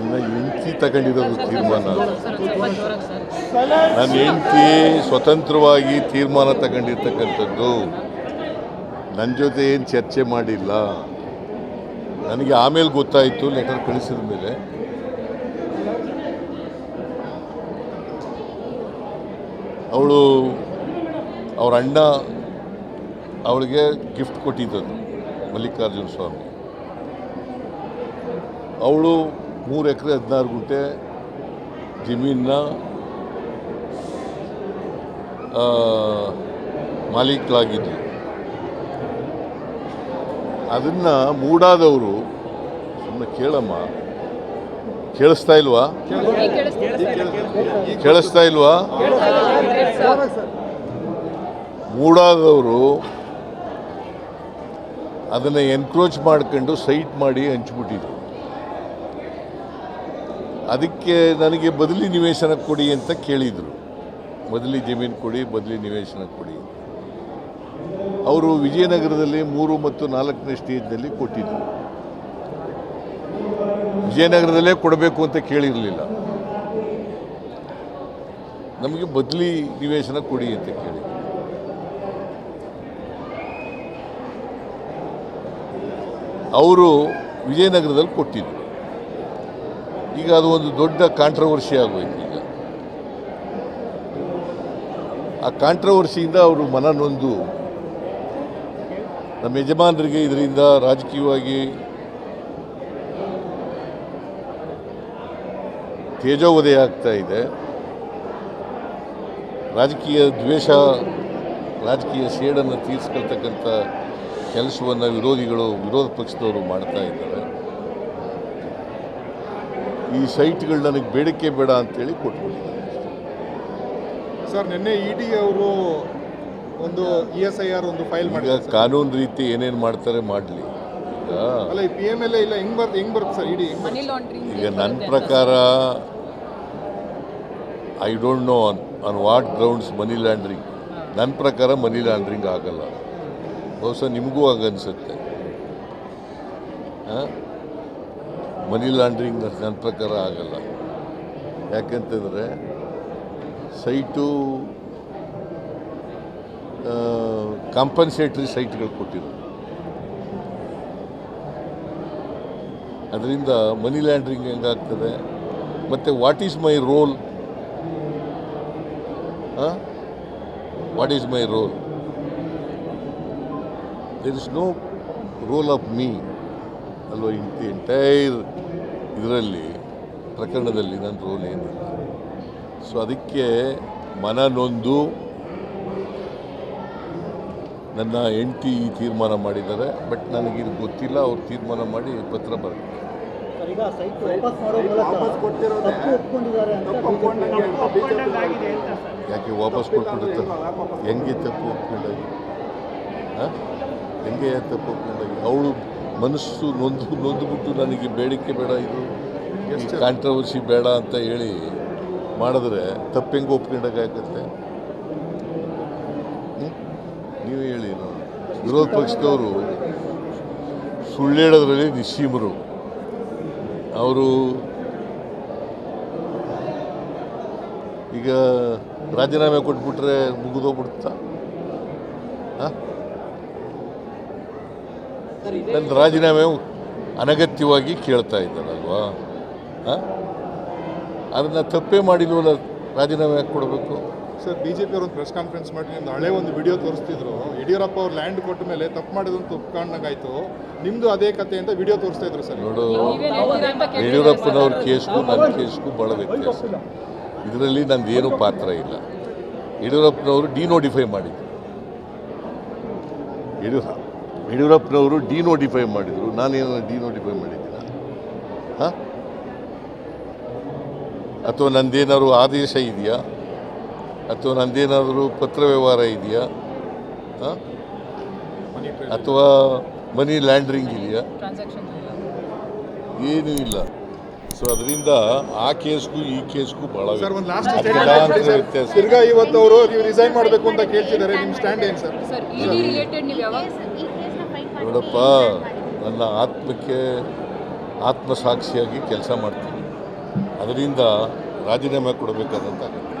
ನನ್ನ ಹೆಂಡತಿ ತಗೊಂಡಿರೋದು ತೀರ್ಮಾನ. ನನ್ನ ಹೆಂಡತಿ ಸ್ವತಂತ್ರವಾಗಿ ತೀರ್ಮಾನ ತಗೊಂಡಿರ್ತಕ್ಕಂಥದ್ದು ನನ್ನ ಜೊತೆ ಏನು ಚರ್ಚೆ ಮಾಡಿಲ್ಲ. ನನಗೆ ಆಮೇಲೆ ಗೊತ್ತಾಯಿತು ಲೆಟರ್ ಕಳಿಸಿದ ಮೇಲೆ. ಅವಳು ಅವ್ರ ಅಣ್ಣ ಅವಳಿಗೆ ಗಿಫ್ಟ್ ಕೊಟ್ಟಿದ್ದದು ಮಲ್ಲಿಕಾರ್ಜುನ ಸ್ವಾಮಿ. ಅವಳು ಮೂರು ಎಕರೆ ಹದಿನಾರು ಗುಂಟೆ ಜಮೀನ ಮಾಲೀಕರಾಗಿದ್ದರು ಅದನ್ನು ಮೂಡಾದವರು ಸುಮ್ಮನೆ ಕೇಳಮ್ಮ, ಕೇಳಿಸ್ತಾ ಇಲ್ವಾ? ಕೇಳಿಸ್ತಾ ಇಲ್ವಾ? ಮೂಡಾದವರು ಅದನ್ನು ಎನ್ಕ್ರೋಚ್ ಮಾಡ್ಕೊಂಡು ಸೈಟ್ ಮಾಡಿ ಹಂಚ್ಬಿಟ್ಟಿದ್ರು. ಅದಕ್ಕೆ ನನಗೆ ಬದಲಿ ನಿವೇಶನ ಕೊಡಿ ಅಂತ ಕೇಳಿದರು. ಬದಲಿ ಜಮೀನು ಕೊಡಿ, ಬದಲಿ ನಿವೇಶನ ಕೊಡಿ. ಅವರು ವಿಜಯನಗರದಲ್ಲಿ ಮೂರು ಮತ್ತು ನಾಲ್ಕನೇ ಸ್ಟೇಜ್ನಲ್ಲಿ ಕೊಟ್ಟಿದ್ದರು ವಿಜಯನಗರದಲ್ಲೇ ಕೊಡಬೇಕು ಅಂತ ಕೇಳಿರಲಿಲ್ಲ. ನಮಗೆ ಬದಲಿ ನಿವೇಶನ ಕೊಡಿ ಅಂತ ಕೇಳಿ ಅವರು ವಿಜಯನಗರದಲ್ಲಿ ಕೊಟ್ಟಿದ್ರು. ಈಗ ಅದು ಒಂದು ದೊಡ್ಡ ಕಾಂಟ್ರವರ್ಸಿ ಆಗೋಯ್ತು ಈಗ. ಆ ಕಾಂಟ್ರವರ್ಸಿಯಿಂದ ಅವರು ಮನ ನೊಂದು ನಮ್ಮ ಯಜಮಾನರಿಗೆ ಇದರಿಂದ ರಾಜಕೀಯವಾಗಿ ತೇಜೋವಧೆ ಆಗ್ತಾ ಇದೆ. ರಾಜಕೀಯ ದ್ವೇಷ, ರಾಜಕೀಯ ಸೇಡನ್ನು ತೀರಿಸ್ಕೊಳ್ತಕ್ಕಂಥ ಕೆಲಸವನ್ನು ವಿರೋಧಿಗಳು, ವಿರೋಧ ಪಕ್ಷದವರು ಮಾಡ್ತಾ ಇದ್ದಾರೆ. ಈ ಸೈಟ್ಗಳು ನನಗೆ ಬೇಡಿಕೆ ಬೇಡ ಅಂತೇಳಿ ಕೊಟ್ಬಿಟ್ಟಿದ್ದಾರೆ. ಸರ್ ನಿನ್ನೆ ಇ ಡಿ ಅವರು ಒಂದು ಇ ಎಸ್ ಐ ಆರ್ ಒಂದು ಫೈಲ್ ಮಾಡಿ ಮಾಡಿದ್ದಾರೆ. ಕಾನೂನು ರೀತಿ ಏನೇನು ಮಾಡ್ತಾರೆ ಮಾಡಲಿ. ಈಗ ಅಲ್ಲ ಈ ಪಿ ಎಂ ಎಲ್ ಇಲ್ಲ ಹೆಂಗ್ ಬರ್ತ ಹೆಂಗ್ ಬರುತ್ತೆ ಸರ್ ಇಡಿ ಮನಿ ಲಾಂಡ್ರಿಂಗ್ ಈಗ ನನ್ನ ಪ್ರಕಾರ I don't know on on what grounds money laundering ನನ್ನ ಪ್ರಕಾರ ಮನಿ ಲ್ಯಾಂಡ್ರಿಂಗ್ ಆಗಲ್ಲ. ಬಹುಶಃ ನಿಮಗೂ ಆಗನ್ಸುತ್ತೆ ಮನಿ ಲಾಂಡ್ರಿಂಗ್ ನನ್ನ ಪ್ರಕಾರ ಆಗಲ್ಲ. ಯಾಕೆಂತಂದರೆ ಸೈಟು ಕಾಂಪನ್ಸೇಟ್ರಿ ಸೈಟ್ಗಳು ಕೊಟ್ಟಿರೋದು. ಅದರಿಂದ ಮನಿ ಲ್ಯಾಂಡ್ರಿಂಗ್ ಹೆಂಗಾಗ್ತದೆ? ಮತ್ತು what is my role what is my role there is no role of me ಅಲ್ವಾ ಇಂಟಿ ಎಂಟೈರ್ ಇದರಲ್ಲಿ ಪ್ರಕರಣದಲ್ಲಿ ನನ್ನ ರೋಲ್ ಏನಿಲ್ಲ. ಸೊ ಅದಕ್ಕೆ ಮನ ನೊಂದು ನನ್ನ ಹೆಂಡತಿ ತೀರ್ಮಾನ ಮಾಡಿದ್ದಾರೆ ಬಟ್ ನನಗಿದು ಗೊತ್ತಿಲ್ಲ ಅವ್ರು ತೀರ್ಮಾನ ಮಾಡಿ ಪತ್ರ ಬರುತ್ತೆ ಸರ್, ಈಗ ಸೈಟ್ ವಾಪಸ್ ಮಾಡೋ ಮೂಲಕ ತಪ್ಪು ಒಪ್ಕೊಂಡಿದ್ದಾರೆ ಅಂತ ಯಾಕೆ ವಾಪಸ್ ಕೊಟ್ಬಿಡುತ್ತೆ? ಹೆಂಗೆ ತಪ್ಪು ಒಪ್ಕೊಂಡಾಗಿ ಹಾಂ? ಹೆಂಗೆ ತಪ್ಪು ಒಪ್ಕೊಂಡಾಗಿ ಅವಳು ಮನಸ್ಸು ನೊಂದು ನೊಂದುಬಿಟ್ಟು ನನಗೆ ಬೇಡಿಕೆ ಬೇಡ ಇದು ಕಾಂಟ್ರವರ್ಸಿ ಬೇಡ ಅಂತ ಹೇಳಿ ಮಾಡಿದ್ರೆ ತಪ್ಪು ಹೆಂಗೆ ಒಪ್ಕೊಂಡಾಗತ್ತೆ ನೀವು ಹೇಳಿ ವಿರೋಧ ಪಕ್ಷದವರು ಸುಳ್ಳೇಳೋದ್ರಲ್ಲಿ ಹೇಳೋದ್ರಲ್ಲಿ ನಿಸ್ಸೀಮರು. ಅವರು ಈಗ ರಾಜೀನಾಮೆ ಕೊಟ್ಬಿಟ್ರೆ ಮುಗಿದೋಗ್ಬಿಡುತ್ತಾ? ಹಾಂ? ನನ್ನ ರಾಜೀನಾಮೆ ಅನಗತ್ಯವಾಗಿ ಕೇಳ್ತಾ ಇದ್ದಾರಲ್ವಾ ಹಾಂ? ಅದನ್ನು ತಪ್ಪೇ ಮಾಡಿಲ್ವಲ್ಲ ರಾಜೀನಾಮೆ ಯಾಕೆ ಕೊಡಬೇಕು? ಸರ್ ಬಿಜೆಪಿ ಅವರು ಒಂದು ಪ್ರೆಸ್ ಕಾನ್ಫರೆನ್ಸ್ ಮಾಡಿ ನಿಮ್ದು ಹಳೆ ಒಂದು ವಿಡಿಯೋ ತೋರಿಸ್ತಿದ್ರು. ಯಡಿಯೂರಪ್ಪ ಅವ್ರು ಲ್ಯಾಂಡ್ ಕೊಟ್ಟ ಮೇಲೆ ತಪ್ಪು ಮಾಡಿದಂತ ಒಪ್ಕೊಂಡಂಗಾಯ್ತು ನಿಮ್ದು ಅದೇ ಕತೆ ಅಂತ ವಿಡಿಯೋ ತೋರಿಸ್ತಾ ಇದ್ರು ಸರ್. ನೋಡು ಯಡಿಯೂರಪ್ಪನವ್ರ. ಕೇಸ್ಗೂ ನನ್ನ ಕೇಸ್ಗೂ ಭಾಳ ವ್ಯತ್ಯಾಸ. ಇದರಲ್ಲಿ ನಂದೇನು ಪಾತ್ರ ಇಲ್ಲ. ಯಡಿಯೂರಪ್ಪನವರು ಡಿನೋಟಿಫೈ ಮಾಡಿದ್ರು. ಯಡಿಯೂರ ಯಡಿಯೂರಪ್ಪನವರು ಡಿನೋಟಿಫೈ ಮಾಡಿದರು. ನಾನೇನು ಡಿನೋಟಿಫೈ ಮಾಡಿದ್ದೀನ? ಹಾಂ? ಅಥವಾ ನಂದೇನಾದ್ರು ಆದೇಶ ಇದೆಯಾ? ಅಥವಾ ನಂದೇನಾದರೂ ಪತ್ರ ವ್ಯವಹಾರ ಇದೆಯಾ? ಹಾಂ? ಅಥವಾ ಮನಿ ಲ್ಯಾಂಡ್ರಿಂಗ್ ಇದೆಯಾ? ಟ್ರಾನ್ಸಾಕ್ಷನ್ ಏನೂ ಇಲ್ಲ. ಸೊ ಅದರಿಂದ ಆ ಕೇಸ್ಗೂ ಈ ಕೇಸ್ಗೂ ಬಹಳ ವ್ಯತ್ಯಾಸ. ತಿರ್ಗಾ ಇವತ್ತು ಅವರು ನೀವು ರಿಸೈನ್ ಮಾಡಬೇಕು ಅಂತ ಕೇಳ್ತಿದ್ದಾರೆ ನಿಮ್ಮ ಸ್ಟ್ಯಾಂಡ್ ಏನು ಸರ್ ನೋಡಪ್ಪ ನನ್ನ ಆತ್ಮಕ್ಕೆ ಆತ್ಮಸಾಕ್ಷಿಯಾಗಿ ಕೆಲಸ ಮಾಡ್ತೀನಿ. ಅದರಿಂದ ರಾಜೀನಾಮೆ ಕೊಡಬೇಕಾದಂತ ಅಗತ್ಯ